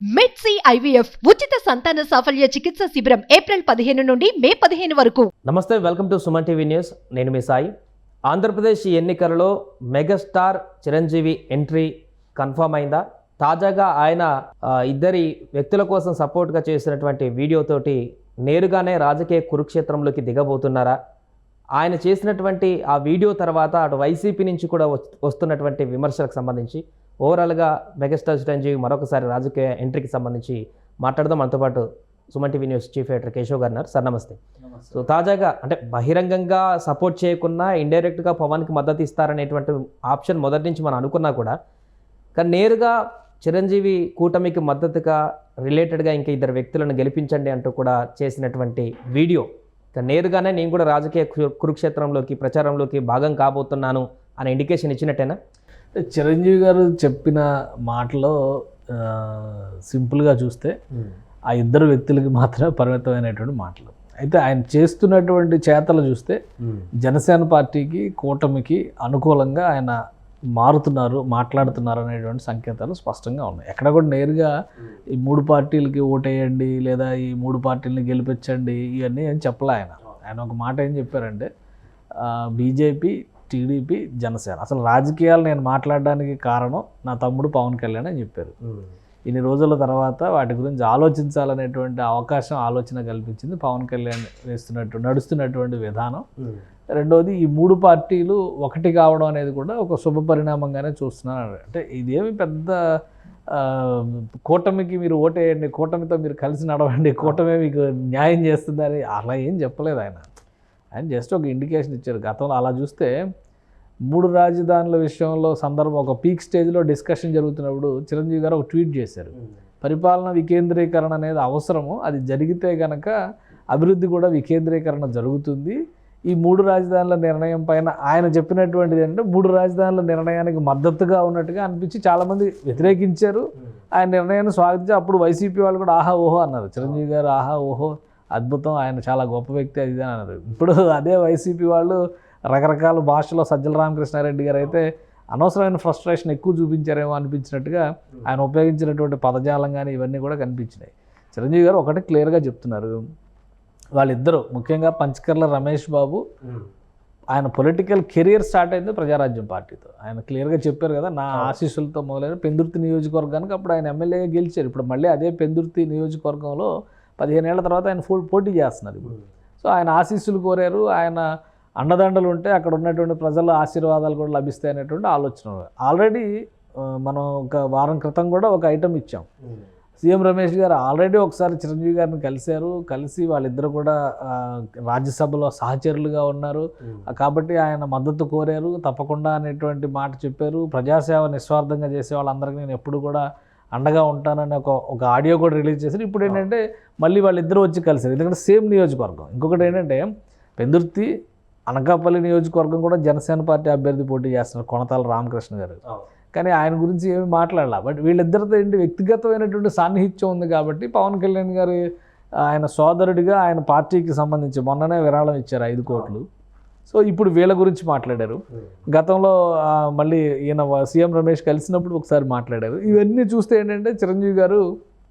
మెడ్సీ IVF ఉచిత సంతాన సాఫల్య చికిత్స శిబిరం ఏప్రిల్ పదిహేను నుండి మే పదిహేను వరకు. నమస్తే welcome to Suman TV news. నేను మీ సాయి. ఆంధ్రప్రదేశ్ ఎన్నికలలో మెగాస్టార్ చిరంజీవి ఎంట్రీ కన్ఫర్మ్ అయిందా? తాజాగా ఆయన ఇద్దరి వ్యక్తుల కోసం సపోర్ట్గా చేసినటువంటి వీడియోతోటి నేరుగానే రాజకీయ కురుక్షేత్రంలోకి దిగబోతున్నారా? ఆయన చేసినటువంటి ఆ వీడియో తర్వాత అటు వైసీపీ నుంచి కూడా వస్తున్నటువంటి విమర్శలకు సంబంధించి ఓవరాల్గా మెగాస్టార్ చిరంజీవి మరొకసారి రాజకీయ ఎంట్రీకి సంబంధించి మాట్లాడదాం. మనతో పాటు Suman TV news chief editor Keshav గారు. సార్ నమస్తే. సో తాజాగా అంటే బహిరంగంగా సపోర్ట్ చేయకున్నా ఇండైరెక్ట్గా పవన్కి మద్దతు ఇస్తారనేటువంటి ఆప్షన్ మొదటి నుంచి మనం అనుకున్నా కూడా కానీ నేరుగా చిరంజీవి కూటమికి మద్దతుగా రిలేటెడ్గా ఇంకా ఇద్దరు వ్యక్తులను గెలిపించండి అంటూ కూడా చేసినటువంటి వీడియో నేరుగానే నేను కూడా రాజకీయ కురుక్షేత్రంలోకి ప్రచారంలోకి భాగం కాబోతున్నాను అనే ఇండికేషన్ ఇచ్చినట్టేనా? చిరంజీవి గారు చెప్పిన మాటలో సింపుల్గా చూస్తే ఆ ఇద్దరు వ్యక్తులకి మాత్రమే పరిమితమైనటువంటి మాటలు. అయితే ఆయన చేస్తున్నటువంటి చేతలు చూస్తే జనసేన పార్టీకి కూటమికి అనుకూలంగా ఆయన మారుతున్నారు మాట్లాడుతున్నారు అనేటువంటి సంకేతాలు స్పష్టంగా ఉన్నాయి. ఎక్కడ కూడా నేరుగా ఈ మూడు పార్టీలకి ఓటేయండి లేదా ఈ మూడు పార్టీలని గెలిపించండి ఇవన్నీ ఏం చెప్పలే ఆయన. ఆయన ఒక మాట ఏం చెప్పారంటే బీజేపీ టీడీపీ జనసేన. అసలు రాజకీయాలు నేను మాట్లాడడానికి కారణం నా తమ్ముడు పవన్ కళ్యాణ్ అని చెప్పారు. ఇన్ని రోజుల తర్వాత వాటి గురించి ఆలోచించాలనేటువంటి అవకాశం ఆలోచన కల్పించింది పవన్ కళ్యాణ్ వేస్తున్నట్టు నడుస్తున్నటువంటి విధానం. రెండోది ఈ మూడు పార్టీలు ఒకటి కావడం అనేది కూడా ఒక శుభ పరిణామంగానే చూస్తున్నాను అంటే ఇదేమి పెద్ద కూటమికి మీరు ఓటేయండి కూటమితో మీరు కలిసి నడవండి కూటమే మీకు న్యాయం చేస్తుందని అలా ఏం చెప్పలేదు ఆయన. ఆయన జస్ట్ ఒక ఇండికేషన్ ఇచ్చారు గతంలో అలా చూస్తే మూడు రాజధానుల విషయంలో సందర్భం ఒక పీక్ స్టేజ్లో డిస్కషన్ జరుగుతున్నప్పుడు చిరంజీవి గారు ఒక ట్వీట్ చేశారు. పరిపాలన వికేంద్రీకరణ అనేది అవసరము అది జరిగితే గనక అభివృద్ధి కూడా వికేంద్రీకరణ జరుగుతుంది. ఈ మూడు రాజధానుల నిర్ణయం పైన ఆయన చెప్పినటువంటిది ఏంటంటే మూడు రాజధానుల నిర్ణయానికి మద్దతుగా ఉన్నట్టుగా అనిపించి చాలామంది వ్యతిరేకించారు. ఆయన నిర్ణయాన్ని స్వాగతించి అప్పుడు వైసీపీ వాళ్ళు కూడా ఆహా ఓహో అన్నారు. చిరంజీవి గారు ఆహా ఓహో అద్భుతం. ఆయన చాలా గొప్ప వ్యక్తి అది అన్నారు. ఇప్పుడు అదే వైసీపీ వాళ్ళు రకరకాల భాషలో సజ్జల రామకృష్ణారెడ్డి గారు అయితే అనవసరమైన ఫ్రస్ట్రేషన్ ఎక్కువ చూపించారేమో అనిపించినట్టుగా ఆయన ఉపయోగించినటువంటి పదజాలం కానీ ఇవన్నీ కూడా కనిపించినాయి. చిరంజీవి గారు ఒకటి క్లియర్గా చెప్తున్నారు. వాళ్ళిద్దరూ ముఖ్యంగా పంచకర్ల రమేష్ బాబు ఆయన పొలిటికల్ కెరియర్ స్టార్ట్ అయింది ప్రజారాజ్యం పార్టీతో. ఆయన క్లియర్గా చెప్పారు కదా నా ఆశీస్సులతో మొదలైన పెందుర్తి నియోజకవర్గానికి అప్పుడు ఆయన ఎమ్మెల్యేగా గెలిచారు. ఇప్పుడు మళ్ళీ అదే పెందుర్తి నియోజకవర్గంలో పదిహేను ఏళ్ళ తర్వాత ఆయన ఫో పోటీ చేస్తున్నారు ఇప్పుడు. సో ఆయన ఆశీస్సులు కోరారు ఆయన అండదండలు ఉంటే అక్కడ ఉన్నటువంటి ప్రజల ఆశీర్వాదాలు కూడా లభిస్తాయి అనేటువంటి ఆలోచన. ఆల్రెడీ మనం ఒక వారం క్రితం కూడా ఒక ఐటమ్ ఇచ్చాం. సీఎం రమేష్ గారు ఆల్రెడీ ఒకసారి చిరంజీవి గారిని కలిశారు. కలిసి వాళ్ళిద్దరు కూడా రాజ్యసభలో సహచరులుగా ఉన్నారు. కాబట్టి ఆయన మద్దతు కోరారు. తప్పకుండా అనేటువంటి మాట చెప్పారు. ప్రజాసేవ నిస్వార్థంగా చేసే వాళ్ళందరికీ నేను ఎప్పుడు కూడా అండగా ఉంటానని ఒక ఒక ఆడియో కూడా రిలీజ్ చేశారు. ఇప్పుడు ఏంటంటే మళ్ళీ వాళ్ళిద్దరూ వచ్చి కలిసారు ఎందుకంటే సేమ్ నియోజకవర్గం. ఇంకొకటి ఏంటంటే పెందుర్తి అనకాపల్లి నియోజకవర్గం కూడా జనసేన పార్టీ అభ్యర్థి పోటీ చేస్తున్నారు కొనతాల రామకృష్ణ గారు. కానీ ఆయన గురించి ఏమీ మాట్లాడాల. బట్ వీళ్ళిద్దరితో ఏంటి వ్యక్తిగతమైనటువంటి సాన్నిహిత్యం ఉంది కాబట్టి పవన్ కళ్యాణ్ గారి ఆయన సోదరుడిగా ఆయన పార్టీకి సంబంధించి మొన్ననే విరాళం ఇచ్చారు ఐదు కోట్లు. సో ఇప్పుడు వీళ్ళ గురించి మాట్లాడారు. గతంలో ఆ, మళ్ళీ ఈయన సీఎం రమేష్ కలిసినప్పుడు ఒకసారి మాట్లాడారు. ఇవన్నీ చూస్తే ఏంటంటే చిరంజీవి గారు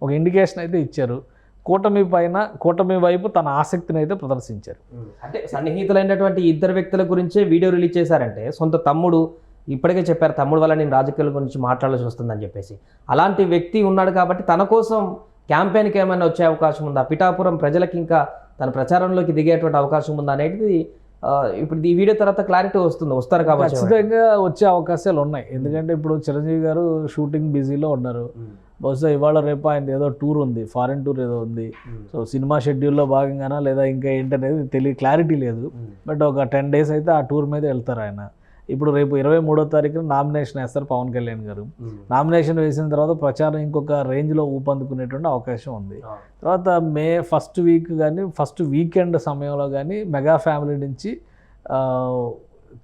ఒక ఇండికేషన్ అయితే ఇచ్చారు. కూటమి పైన కూటమి వైపు తన ఆసక్తిని అయితే ప్రదర్శించారు. అంటే సన్నిహితులైనటువంటి ఇద్దరు వ్యక్తుల గురించే వీడియో రిలీజ్ చేశారంటే సొంత తమ్ముడు ఇప్పటికే చెప్పారు తమ్ముడు వల్ల నేను రాజకీయాల గురించి మాట్లాడాల్సి వస్తుందని చెప్పేసి. అలాంటి వ్యక్తి ఉన్నాడు కాబట్టి తన కోసం క్యాంపెయిన్కి ఏమైనా వచ్చే అవకాశం ఉందా? పిఠాపురం ప్రజలకి ఇంకా తన ప్రచారంలోకి దిగేటువంటి అవకాశం ఉందా? అనేది ఇప్పుడు ఈ వీడియో తర్వాత క్లారిటీ వస్తుంది వస్తారు కాబట్టి ఖచ్చితంగా వచ్చే అవకాశాలు ఉన్నాయి. ఎందుకంటే ఇప్పుడు చిరంజీవి గారు షూటింగ్ బిజీలో ఉన్నారు. బహుశా ఇవాళ రేపు ఆయన ఏదో టూర్ ఉంది ఫారెన్ టూర్ ఏదో ఉంది. సో సినిమా షెడ్యూల్లో భాగంగానా లేదా ఇంకా ఏంటనేది తెలియ క్లారిటీ లేదు. బట్ ఒక టెన్ డేస్ అయితే ఆ టూర్ మీద వెళ్తారు ఆయన. ఇప్పుడు రేపు ఇరవై మూడో తారీఖున నామినేషన్ వేస్తారు పవన్ కళ్యాణ్ గారు. నామినేషన్ వేసిన తర్వాత ప్రచారం ఇంకొక రేంజ్లో ఊపందుకునేటువంటి అవకాశం ఉంది. తర్వాత మే ఫస్ట్ వీక్ కానీ ఫస్ట్ వీకెండ్ సమయంలో కానీ మెగా ఫ్యామిలీ నుంచి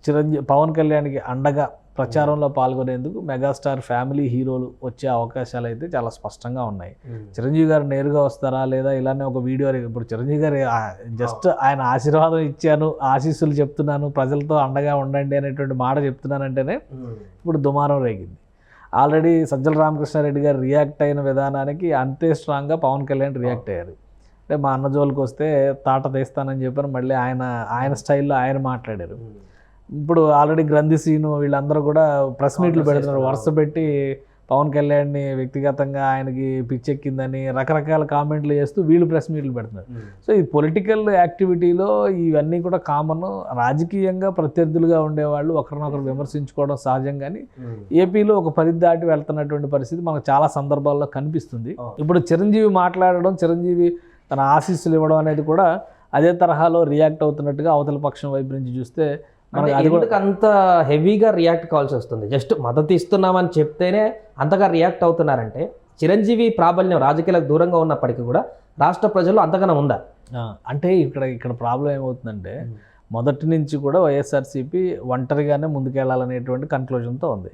చిరంజీవి పవన్ కళ్యాణ్కి అండగా ప్రచారంలో పాల్గొనేందుకు మెగాస్టార్ ఫ్యామిలీ హీరోలు వచ్చే అవకాశాలు అయితే చాలా స్పష్టంగా ఉన్నాయి. చిరంజీవి గారు నేరుగా వస్తారా లేదా ఇలానే ఒక వీడియో ఇప్పుడు చిరంజీవి గారు జస్ట్ ఆయన ఆశీర్వాదం ఇచ్చాను ఆశీస్సులు చెప్తున్నాను ప్రజలతో అండగా ఉండండి అనేటువంటి మాట చెప్తున్నానంటేనే ఇప్పుడు దుమారం రేగింది. ఆల్రెడీ సజ్జల రామకృష్ణారెడ్డి గారు రియాక్ట్ అయిన విధానానికి అంతే స్ట్రాంగ్గా పవన్ కళ్యాణ్ రియాక్ట్ అయ్యారు. అంటే మా అన్న జోలికి వస్తే తాట తీస్తానని చెప్పారు మళ్ళీ ఆయన ఆయన స్టైల్లో ఆయన మాట్లాడారు. ఇప్పుడు ఆల్రెడీ గ్రంథి సీను వీళ్ళందరూ కూడా ప్రెస్ మీట్లు పెడుతున్నారు. వరుస పెట్టి పవన్ కళ్యాణ్ని వ్యక్తిగతంగా ఆయనకి పిచ్చెక్కిందని రకరకాల కామెంట్లు చేస్తూ వీళ్ళు ప్రెస్ మీట్లు పెడుతున్నారు. సో ఈ పొలిటికల్ యాక్టివిటీలో ఇవన్నీ కూడా కామన్. రాజకీయంగా ప్రత్యర్థులుగా ఉండేవాళ్ళు ఒకరినొకరు విమర్శించుకోవడం సహజం కానీ ఏపీలో ఒక పరిధి దాటి వెళ్తున్నటువంటి పరిస్థితి మనకు చాలా సందర్భాల్లో కనిపిస్తుంది. ఇప్పుడు చిరంజీవి మాట్లాడడం చిరంజీవి తన ఆశీస్సులు ఇవ్వడం అనేది కూడా అదే తరహాలో రియాక్ట్ అవుతున్నట్టుగా అవతల పక్షం వైపు నుంచి చూస్తే ఎందుకు అంత హెవీగా రియాక్ట్ కావాల్సి వస్తుంది? జస్ట్ మద్దతు ఇస్తున్నామని చెప్తేనే అంతగా రియాక్ట్ అవుతున్నారంటే చిరంజీవి ప్రాబల్యం రాజకీయాలకు దూరంగా ఉన్నప్పటికీ కూడా రాష్ట్ర ప్రజలు అంతగానో ఉందా? అంటే ఇక్కడ ఇక్కడ ప్రాబ్లం ఏమవుతుందంటే మొదటి నుంచి కూడా వైఎస్ఆర్సీపీ ఒంటరిగానే ముందుకెళ్ళాలనేటువంటి కన్క్లూజన్తో ఉంది.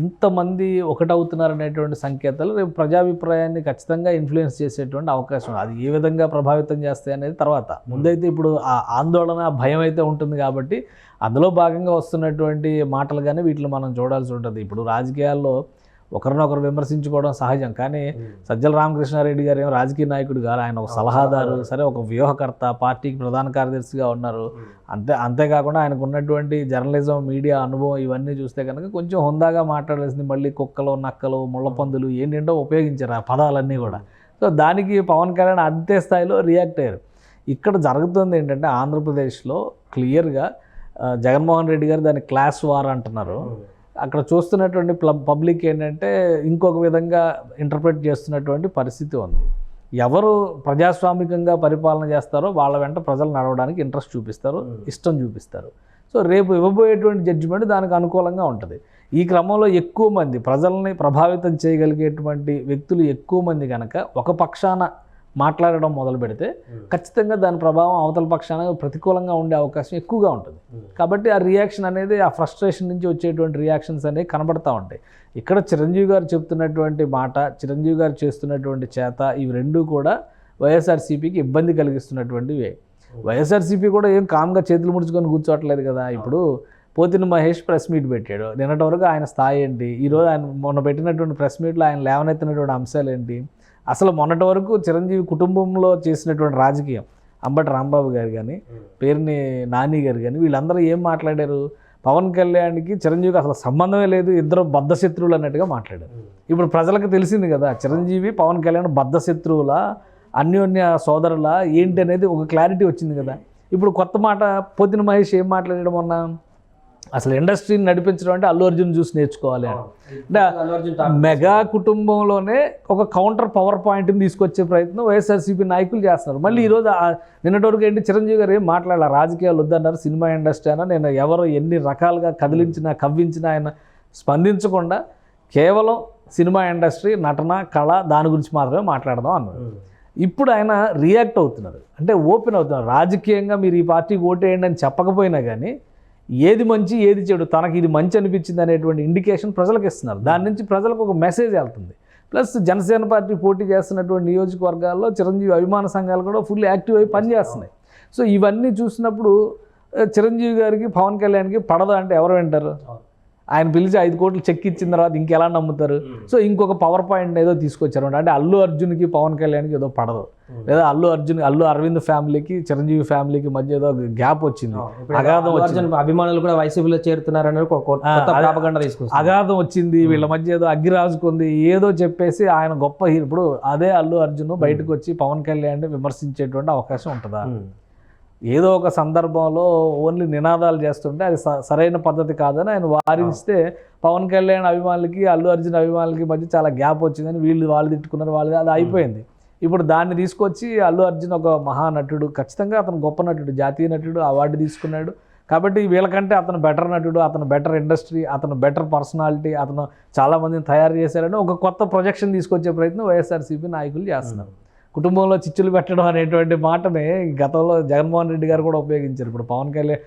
ఇంతమంది ఒకటవుతున్నారనేటువంటి సంకేతాలు రేపు ప్రజాభిప్రాయాన్ని ఖచ్చితంగా ఇన్ఫ్లుయెన్స్ చేసేటువంటి అవకాశం ఉంది. అది ఏ విధంగా ప్రభావితం చేస్తాయి అనేది తర్వాత. ముందైతే ఇప్పుడు ఆ ఆందోళన భయం అయితే ఉంటుంది కాబట్టి అందులో భాగంగా వస్తున్నటువంటి మాటలు కానీ వీటిని మనం చూడాల్సి ఉంటుంది. ఇప్పుడు రాజకీయాల్లో ఒకరినొకరు విమర్శించుకోవడం సహజం. కానీ సజ్జల రామకృష్ణారెడ్డి గారు ఏమో రాజకీయ నాయకుడు గారు ఆయన ఒక సలహాదారు సరే ఒక వ్యూహకర్త పార్టీకి ప్రధాన కార్యదర్శిగా ఉన్నారు. అంతే అంతేకాకుండా ఆయనకు ఉన్నటువంటి జర్నలిజం మీడియా అనుభవం ఇవన్నీ చూస్తే కనుక కొంచెం హుందాగా మాట్లాడాల్సింది మళ్ళీ కుక్కలు నక్కలు ముళ్ళపందులు ఏంటంటో ఉపయోగించారు ఆ పదాలన్నీ కూడా. సో దానికి పవన్ కళ్యాణ్ అంతే స్థాయిలో రియాక్ట్ అయ్యారు. ఇక్కడ జరుగుతుంది ఏంటంటే ఆంధ్రప్రదేశ్లో క్లియర్గా జగన్మోహన్ రెడ్డి గారు దాన్ని క్లాస్ వార్ అంటున్నారు. అక్కడ చూస్తున్నటువంటి పబ్లిక్ ఏంటంటే ఇంకొక విధంగా ఇంటర్ప్రిట్ చేస్తున్నటువంటి పరిస్థితి ఉంది. ఎవరు ప్రజాస్వామికంగా పరిపాలన చేస్తారో వాళ్ళ వెంట ప్రజలు నడవడానికి ఇంట్రెస్ట్ చూపిస్తారు ఇష్టం చూపిస్తారు. సో రేపు ఇవ్వబోయేటువంటి జడ్జిమెంట్ దానికి అనుకూలంగా ఉంటుంది. ఈ క్రమంలో ఎక్కువ మంది ప్రజల్ని ప్రభావితం చేయగలిగేటువంటి వ్యక్తులు ఎక్కువ మంది కనుక ఒక పక్షాన మాట్లాడడం మొదలు పెడితే ఖచ్చితంగా దాని ప్రభావం అవతల పక్షాన ప్రతికూలంగా ఉండే అవకాశం ఎక్కువగా ఉంటుంది. కాబట్టి ఆ రియాక్షన్ అనేది ఆ ఫ్రస్ట్రేషన్ నుంచి వచ్చేటువంటి రియాక్షన్స్ అనేవి కనబడతా ఉంటాయి. ఇక్కడ చిరంజీవి గారు చెప్తున్నటువంటి మాట చిరంజీవి గారు చేస్తున్నటువంటి చేత ఇవి రెండూ కూడా వైఎస్ఆర్సీపీకి ఇబ్బంది కలిగిస్తున్నటువంటివే వైఎస్ఆర్సీపీ కూడా ఏం కామ్గా చేతులు ముడుచుకొని కూర్చోవట్లేదు కదా ఇప్పుడు. పోతిన మహేష్ ప్రెస్ మీట్ పెట్టాడు. నిన్నటి వరకు ఆయన స్థాయి ఏంటి? ఈరోజు ఆయన మొన్న పెట్టినటువంటి ప్రెస్ మీట్లో ఆయన లేవనెత్తినటువంటి అంశాలు ఏంటి? అసలు మొన్నటి వరకు చిరంజీవి కుటుంబంలో చేసినటువంటి రాజకీయం అంబటి రాంబాబు గారు కానీ పేరుని నాని గారు కానీ వీళ్ళందరూ ఏం మాట్లాడారు? పవన్ కళ్యాణ్కి చిరంజీవికి అసలు సంబంధమే లేదు ఇద్దరు బద్ధ శత్రువులు అన్నట్టుగా మాట్లాడారు. ఇప్పుడు ప్రజలకు తెలిసింది కదా చిరంజీవి పవన్ కళ్యాణ్ బద్ధ శత్రువుల అన్యోన్య సోదరుల ఏంటి అనేది ఒక క్లారిటీ వచ్చింది కదా. ఇప్పుడు కొత్త మాట పోతిన మహేష్ ఏం మాట్లాడడం మొన్న? అసలు ఇండస్ట్రీని నడిపించడం అంటే అల్లు అర్జున్ చూసి నేర్చుకోవాలి అంటే మెగా కుటుంబంలోనే ఒక కౌంటర్ పవర్ పాయింట్ని తీసుకొచ్చే ప్రయత్నం వైఎస్ఆర్సీపీ నాయకులు చేస్తున్నారు. మళ్ళీ ఈరోజు నిన్నటి వరకు ఏంటి చిరంజీవి గారు ఏం మాట్లాడాల రాజకీయాలు వద్దన్నారు సినిమా ఇండస్ట్రీ అయినా నేను ఎవరు ఎన్ని రకాలుగా కదిలించినా కవ్వించినా ఆయన స్పందించకుండా కేవలం సినిమా ఇండస్ట్రీ నటన కళ దాని గురించి మాత్రమే మాట్లాడదాం అన్నారు ఇప్పుడు ఆయన రియాక్ట్ అవుతున్నారు. అంటే ఓపెన్ అవుతున్నారు. రాజకీయంగా మీరు ఈ పార్టీకి ఓటేయండి అని చెప్పకపోయినా కానీ ఏది మంచి ఏది చెడు తనకి ఇది మంచి అనిపించింది అనేటువంటి ఇండికేషన్ ప్రజలకు ఇస్తున్నారు. దాని నుంచి ప్రజలకు ఒక మెసేజ్ వెళ్తుంది. ప్లస్ జనసేన పార్టీ పోటీ చేస్తున్నటువంటి నియోజకవర్గాల్లో చిరంజీవి అభిమాన సంఘాలు కూడా ఫుల్ యాక్టివ్ అయి పనిచేస్తున్నాయి సో ఇవన్నీ చూసినప్పుడు చిరంజీవి గారికి పవన్ కళ్యాణ్కి పడదు అంటే ఎవరు వింటారు? ఆయన పిలిచి ఐదు కోట్లు చెక్ ఇచ్చిన తర్వాత ఇంకెలా నమ్ముతారు? సో ఇంకొక పవర్ పాయింట్ ఏదో తీసుకొచ్చారు అంటే అల్లు అర్జున్కి పవన్ కళ్యాణ్కి ఏదో పడదు. లేదా అల్లు అర్జున్ అల్లు అరవింద్ ఫ్యామిలీకి చిరంజీవి ఫ్యామిలీకి మధ్య ఏదో గ్యాప్ వచ్చింది. అగాధం వచ్చింది. అర్జున్ అభిమానులు కూడా వైసీపీలో తీసుకొస్తారు అగాధం వచ్చింది. వీళ్ళ మధ్య ఏదో అగ్గి రాజుకుంది ఏదో చెప్పేసి ఆయన గొప్ప హీరో. ఇప్పుడు అదే అల్లు అర్జున్ బయటకు వచ్చి పవన్ కళ్యాణ్ విమర్శించేటువంటి అవకాశం ఉంటుందా. ఏదో ఒక సందర్భంలో ఓన్లీ నినాదాలు చేస్తుంటే అది సరైన పద్ధతి కాదని ఆయన వారిస్తే పవన్ కళ్యాణ్ అభిమానులకి అల్లు అర్జున్ అభిమానులకి మధ్య చాలా గ్యాప్ వచ్చిందని వీళ్ళు వాళ్ళు తిట్టుకున్నారు వాళ్ళు అది అయిపోయింది. ఇప్పుడు దాన్ని తీసుకొచ్చి అల్లు అర్జున్ ఒక మహానటుడు ఖచ్చితంగా అతను గొప్ప నటుడు జాతీయ నటుడు అవార్డు తీసుకున్నాడు. కాబట్టి వీళ్ళకంటే అతను బెటర్ నటుడు అతను బెటర్ ఇండస్ట్రీ అతను బెటర్ పర్సనాలిటీ అతను చాలా మందిని తయారు చేశారని ఒక కొత్త ప్రొజెక్షన్ తీసుకొచ్చే ప్రయత్నం వైఎస్ఆర్సీపీ నాయకులు చేస్తున్నారు. కుటుంబంలో చిచ్చులు పెట్టడం అనేటువంటి మాటని గతంలో జగన్మోహన్ రెడ్డి గారు కూడా ఉపయోగించారు. ఇప్పుడు పవన్ కళ్యాణ్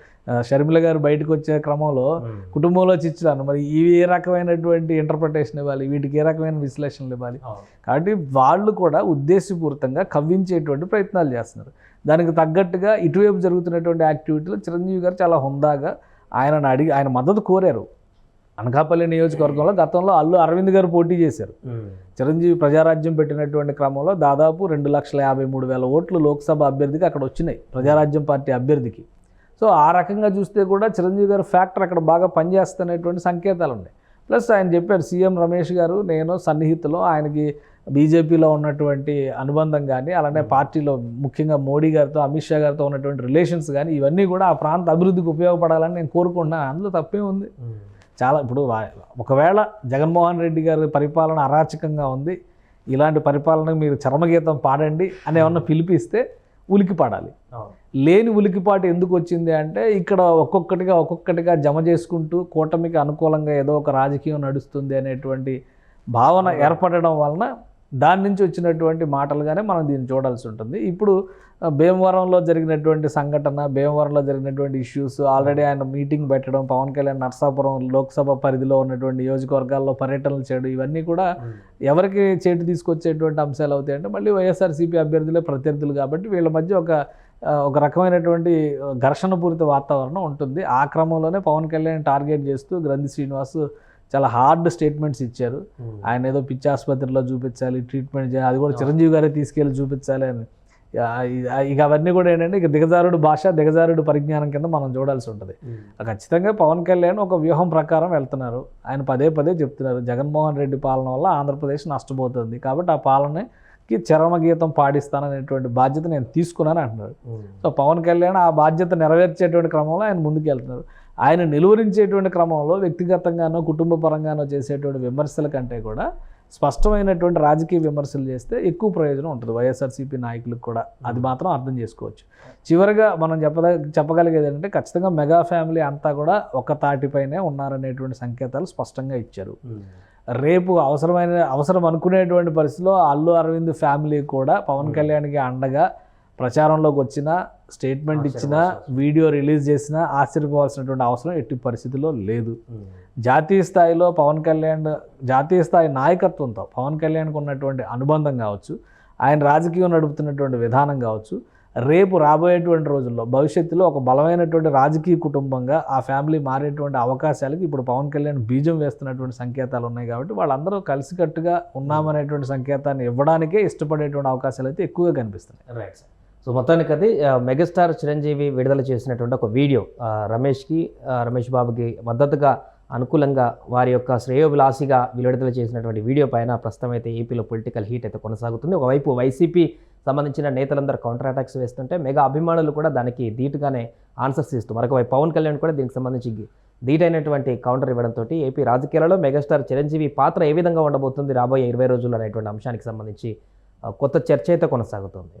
షర్మిల గారు బయటకు వచ్చే క్రమంలో. కుటుంబంలో చిచ్చులు అన్న మరి ఇవి ఏ రకమైనటువంటి ఇంటర్ప్రిటేషన్ ఇవ్వాలి? వీటికి ఏ రకమైన విశ్లేషణలు ఇవ్వాలి? కాబట్టి వాళ్ళు కూడా ఉద్దేశపూరితంగా కవ్వించేటువంటి ప్రయత్నాలు చేస్తున్నారు. దానికి తగ్గట్టుగా ఇటువైపు జరుగుతున్నటువంటి యాక్టివిటీలో చిరంజీవి గారు చాలా హుందాగా ఆయనను అడిగి ఆయన మద్దతు కోరారు. అనకాపల్లి నియోజకవర్గంలో గతంలో అల్లు అరవింద్ గారు పోటీ చేశారు. చిరంజీవి ప్రజారాజ్యం పెట్టినటువంటి క్రమంలో దాదాపు రెండు లక్షల యాభై మూడు వేల ఓట్లు లోక్సభ అభ్యర్థికి అక్కడ వచ్చినాయి ప్రజారాజ్యం పార్టీ అభ్యర్థికి. సో ఆ రకంగా చూస్తే కూడా చిరంజీవి గారు ఫ్యాక్టర్ అక్కడ బాగా పనిచేస్తున్నటువంటి సంకేతాలు ఉన్నాయి. ప్లస్ ఆయన చెప్పారు సీఎం రమేష్ గారు నేను సన్నిహితులో ఆయనకి బీజేపీలో ఉన్నటువంటి అనుబంధం కానీ అలానే పార్టీలో ముఖ్యంగా మోడీ గారితో అమిత్ షా గారితో ఉన్నటువంటి రిలేషన్స్ కానీ ఇవన్నీ కూడా ఆ ప్రాంత అభివృద్ధికి ఉపయోగపడాలని నేను కోరుకుంటున్నాను. అందులో తప్పే ఉంది చాలా ఇప్పుడు ఒకవేళ జగన్మోహన్ రెడ్డి గారి పరిపాలన అరాచకంగా ఉంది ఇలాంటి పరిపాలనకు మీరు చరమగీతం పాడండి అని ఏమన్నా పిలిపిస్తే ఉలికి పాడాలి. లేని ఉలికిపాటు ఎందుకు వచ్చింది అంటే ఇక్కడ ఒక్కొక్కటిగా ఒక్కొక్కటిగా జమ చేసుకుంటూ కూటమికి అనుకూలంగా ఏదో ఒక రాజకీయం నడుస్తుంది అనేటువంటి భావన ఏర్పడడం వలన దాని నుంచి వచ్చినటువంటి మాటలుగానే మనం దీన్ని చూడాల్సి ఉంటుంది. ఇప్పుడు భీమవరంలో జరిగినటువంటి సంఘటన భీమవరంలో జరిగినటువంటి ఇష్యూస్ ఆల్రెడీ ఆయన మీటింగ్ పెట్టడం పవన్ కళ్యాణ్ నర్సాపురం లోక్సభ పరిధిలో ఉన్నటువంటి నియోజకవర్గాల్లో పర్యటనలు చేయడం ఇవన్నీ కూడా ఎవరికి చేటు తీసుకొచ్చేటువంటి అంశాలు అవుతాయి అంటే మళ్ళీ వైఎస్ఆర్సీపీ అభ్యర్థులే ప్రత్యర్థులు కాబట్టి వీళ్ళ మధ్య ఒక ఒక రకమైనటువంటి ఘర్షణపూరిత వాతావరణం ఉంటుంది. ఆ క్రమంలోనే పవన్ కళ్యాణ్ టార్గెట్ చేస్తూ గ్రంథి శ్రీనివాస్ చాలా హార్డ్ స్టేట్మెంట్స్ ఇచ్చారు. ఆయన ఏదో పిచ్చి ఆసుపత్రిలో చూపించాలి ట్రీట్మెంట్ చేయాలి అది కూడా చిరంజీవి గారే తీసుకెళ్ళి చూపించాలి అని. ఇక అవన్నీ కూడా ఏంటంటే ఇక దిగజారుడు భాష దిగజారుడు పరిజ్ఞానం కింద మనం చూడాల్సి ఉంటుంది. ఖచ్చితంగా పవన్ కళ్యాణ్ ఒక వ్యూహం ప్రకారం వెళ్తున్నారు. ఆయన పదే పదే చెప్తున్నారు జగన్మోహన్ రెడ్డి పాలన వల్ల ఆంధ్రప్రదేశ్ నష్టపోతుంది. కాబట్టి ఆ పాలనకి చరమగీతం పాడిస్తాననేటువంటి బాధ్యత నేను తీసుకున్నాను అంటున్నారు సో పవన్ కళ్యాణ్ ఆ బాధ్యత నెరవేర్చేటువంటి క్రమంలో ఆయన ముందుకు వెళ్తున్నారు ఆయన నిలువరించేటువంటి క్రమంలో వ్యక్తిగతంగానో కుటుంబ పరంగానో చేసేటువంటి విమర్శల కంటే కూడా స్పష్టమైనటువంటి రాజకీయ విమర్శలు చేస్తే ఎక్కువ ప్రయోజనం ఉంటుంది. వైఎస్ఆర్సీపీ నాయకులకు కూడా అది మాత్రం అర్థం చేసుకోవచ్చు. చివరిగా మనం చెప్పద చెప్పగలిగేది ఏంటంటే ఖచ్చితంగా మెగా ఫ్యామిలీ అంతా కూడా ఒక తాటిపైనే ఉన్నారనేటువంటి సంకేతాలు స్పష్టంగా ఇచ్చారు. రేపు అవసరమైన అవసరం అనుకునేటువంటి పరిస్థితిలో అల్లు అరవింద్ ఫ్యామిలీ కూడా పవన్ కళ్యాణ్కి అండగా ప్రచారంలోకి వచ్చిన స్టేట్మెంట్ ఇచ్చినా వీడియో రిలీజ్ చేసినా ఆశ్చర్యపోవాల్సినటువంటి అవసరం ఎట్టి పరిస్థితిలో లేదు. జాతీయ స్థాయిలో పవన్ కళ్యాణ్ జాతీయ స్థాయి నాయకత్వంతో పవన్ కళ్యాణ్కి ఉన్నటువంటి అనుబంధం కావచ్చు ఆయన రాజకీయం నడుపుతున్నటువంటి విధానం కావచ్చు రేపు రాబోయేటువంటి రోజుల్లో భవిష్యత్తులో ఒక బలమైనటువంటి రాజకీయ కుటుంబంగా ఆ ఫ్యామిలీ మారేటువంటి అవకాశాలకి ఇప్పుడు పవన్ కళ్యాణ్ బీజం వేస్తున్నటువంటి సంకేతాలు ఉన్నాయి కాబట్టి వాళ్ళందరూ కలిసికట్టుగా ఉన్నామనేటువంటి సంకేతాన్ని ఇవ్వడానికే ఇష్టపడేటువంటి అవకాశాలు అయితే ఎక్కువగా కనిపిస్తున్నాయి. రైట్ సార్ సో మొత్తానికి అది మెగాస్టార్ చిరంజీవి విడుదల చేసినటువంటి ఒక వీడియో రమేష్కి రమేష్ బాబుకి మద్దతుగా అనుకూలంగా వారి యొక్క శ్రేయోభిలాసిగా విడుదల చేసినటువంటి వీడియో పైన ప్రస్తుతం అయితే ఏపీలో పొలిటికల్ హీట్ అయితే కొనసాగుతుంది. ఒకవైపు వైసీపీ సంబంధించిన నేతలందరూ కౌంటర్ అటాక్స్ వేస్తుంటే మెగా అభిమానులు కూడా దానికి ధీటుగానే ఆన్సర్స్ ఇస్తూ మరొకవైపు పవన్ కళ్యాణ్ కూడా దీనికి సంబంధించి ధీటైనటువంటి కౌంటర్ ఇవ్వడంతో ఏపీ రాజకీయాలలో మెగాస్టార్ చిరంజీవి పాత్ర ఏ విధంగా ఉండబోతుంది రాబోయే ఇరవై రోజుల్లో అనేటువంటి అంశానికి సంబంధించి కొత్త చర్చ అయితే కొనసాగుతుంది.